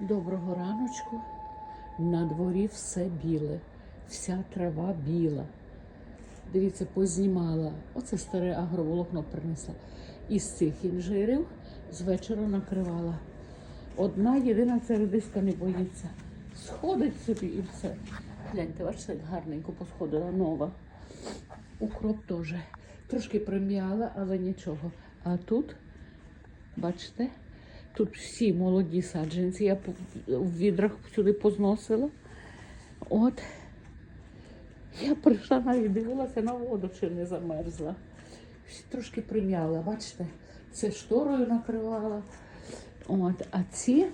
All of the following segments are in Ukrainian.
Доброго раночку. На дворі все біле, вся трава біла. Дивіться, познімала. Оце старе агроволокно принесла. Із цих інжирів з вечора накривала. Одна єдина ця редиска не боїться. Сходить собі і все. Гляньте, бачите, гарненько посходила нова. Укроп теж. Трошки прим'яла, але нічого. А тут, бачите, тут всі молоді саджанці. Я в відрах сюди позносила. От. Я прийшла навіть дивилася на воду, чи не замерзла. Всі Трошки прим'яла, бачите? Це шторою накривала. От, а ці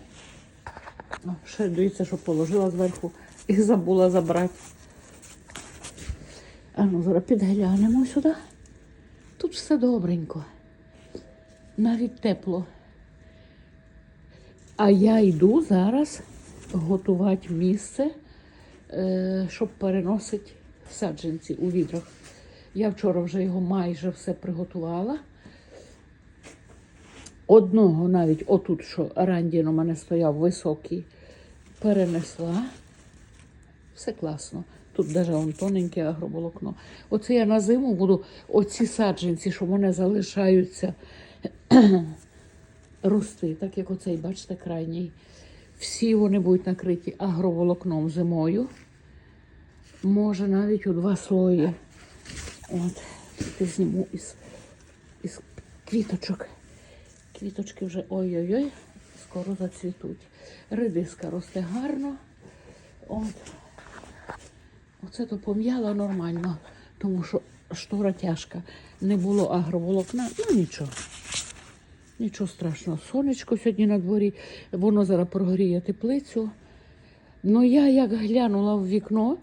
О, ще дивіться, що положила зверху і забула забрати. А ну, зараз підглянемо сюди. Тут все добренько. Навіть тепло. А я йду зараз готувати місце, е, щоб переносити саджанці у відрах. Я вчора вже його майже все приготувала. Одного навіть отут, що Рандін у мене стояв високий, перенесла. Все класно. Тут навіть он тоненьке агроволокно. Оце я на зиму буду оці саджанці, що в мене залишаються рости, так як оцей, бачите, крайній. Всі вони будуть накриті агроволокном зимою. Може навіть у два слої. От, ти зніму із, із квіточок. Квіточки вже ой-ой-ой, скоро зацвітуть. Редиска росте гарно. От. Оце то пом'яла нормально, тому що штора тяжка. Не було агроволокна, ну нічого. Нічого страшного. Сонечко сьогодні на дворі, воно зараз прогріє теплицю. Ну я як глянула в вікно,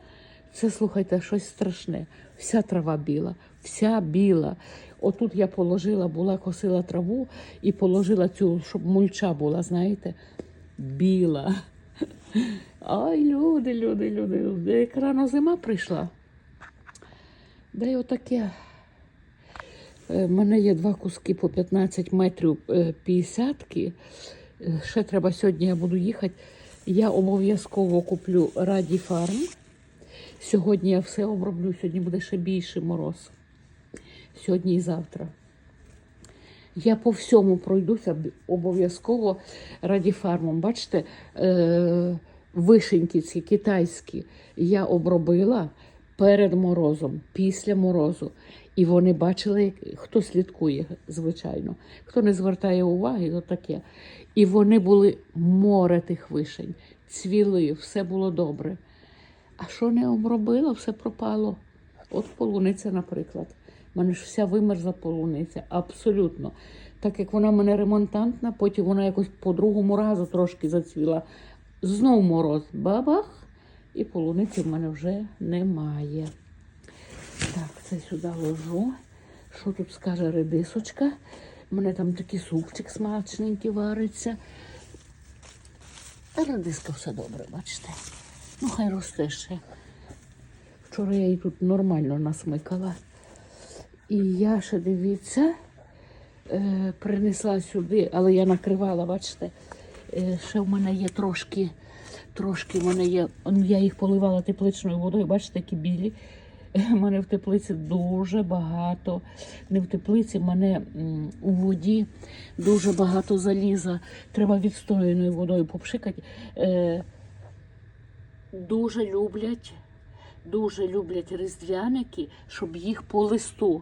це слухайте, щось страшне. Вся трава біла, вся біла. Отут я положила, була, косила траву і положила цю, щоб мульча була, знаєте, біла. Ай, люди, люди, люди. Як рано зима прийшла. Да й отаке. У мене є два куски по 15 метрів е, 50 Ще треба сьогодні, я буду їхати. Я обов'язково куплю Раді Фарм. Сьогодні я все оброблю, сьогодні буде ще більший мороз. Сьогодні і завтра. Я по всьому пройдуся обов'язково раді фармом. Бачите, е, вишеньки ці китайські я обробила перед морозом, після морозу. І вони бачили, хто слідкує, звичайно. Хто не звертає уваги, то таке. І вони були море тих вишень, цвіли, все було добре. А що не обробила, все пропало. От полуниця, наприклад. У мене ж вся вимерзла полуниця, абсолютно. Так як вона в мене ремонтантна, потім вона якось по другому разу трошки зацвіла. Знов мороз, бабах, і полуниці в мене вже немає. Так, це сюди ложу. Що тут скаже редисочка? У мене там такий супчик смачненький вариться. А редиска все добре, бачите. Ну, хай росте ще. Вчора я її тут нормально насмикала. І я ще дивіться, е, принесла сюди, але я накривала, бачите, е, ще в мене є трошки, трошки в мене є. Я їх поливала тепличною водою, бачите, які білі. У мене в теплиці дуже багато. Не в теплиці, в мене у воді дуже багато заліза. Треба відстояною водою попшикати. Е, дуже люблять, дуже люблять різдвяники, щоб їх по листу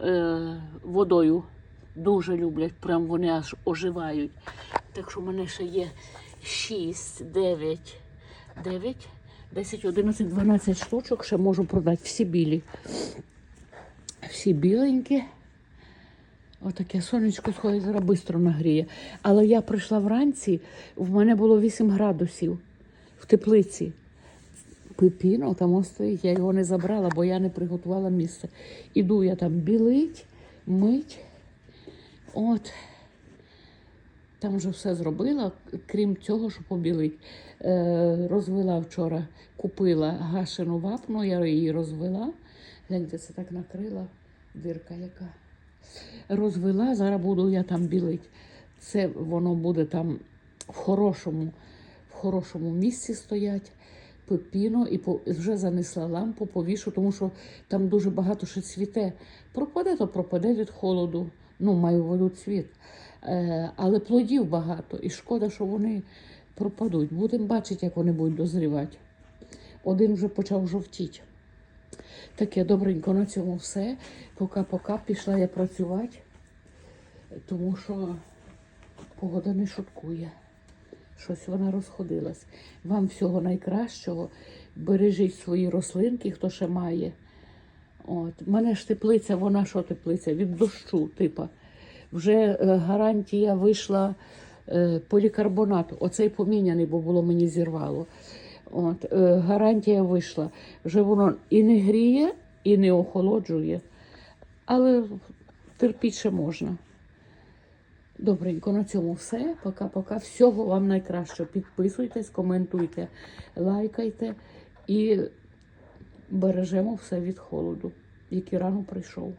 е, водою дуже люблять, прям вони аж оживають. Так що в мене ще є 6, 9, 9, 10, 11, 12 штучок, ще можу продати всі білі. Всі біленькі. Отаке сонечко сходить, зараз швидко нагріє. Але я прийшла вранці, в мене було 8 градусів в теплиці. Пепіно там стоїть, я його не забрала, бо я не приготувала місце. Іду я там білить, мить. От. Там вже все зробила, крім цього, що побілить. Е, розвела вчора, купила гашену вапну, я її розвела. Гляньте, це так накрила, дирка яка. Розвела, зараз буду я там білить. Це воно буде там в хорошому хорошому місці стоять. Пепіно і по, вже занесла лампу, повішу, тому що там дуже багато ще цвіте. Пропаде, то пропаде від холоду. Ну, маю воду цвіт. Е, але плодів багато, і шкода, що вони пропадуть. Будемо бачити, як вони будуть дозрівати. Один вже почав жовтіти. Таке добренько на цьому все. Пока-пока пішла я працювати, тому що погода не шуткує. Щось вона розходилась. Вам всього найкращого. Бережіть свої рослинки, хто ще має. От. Мене ж теплиця, вона що теплиця? Від дощу, типа. Вже е, гарантія вийшла е, полікарбонату. Оцей поміняний, бо було мені зірвало. От, е, гарантія вийшла. Вже воно і не гріє, і не охолоджує. Але терпіть ще можна. Добренько, на цьому все. Пока-пока. Всього вам найкращого. Підписуйтесь, коментуйте, лайкайте і бережемо все від холоду, який рано прийшов.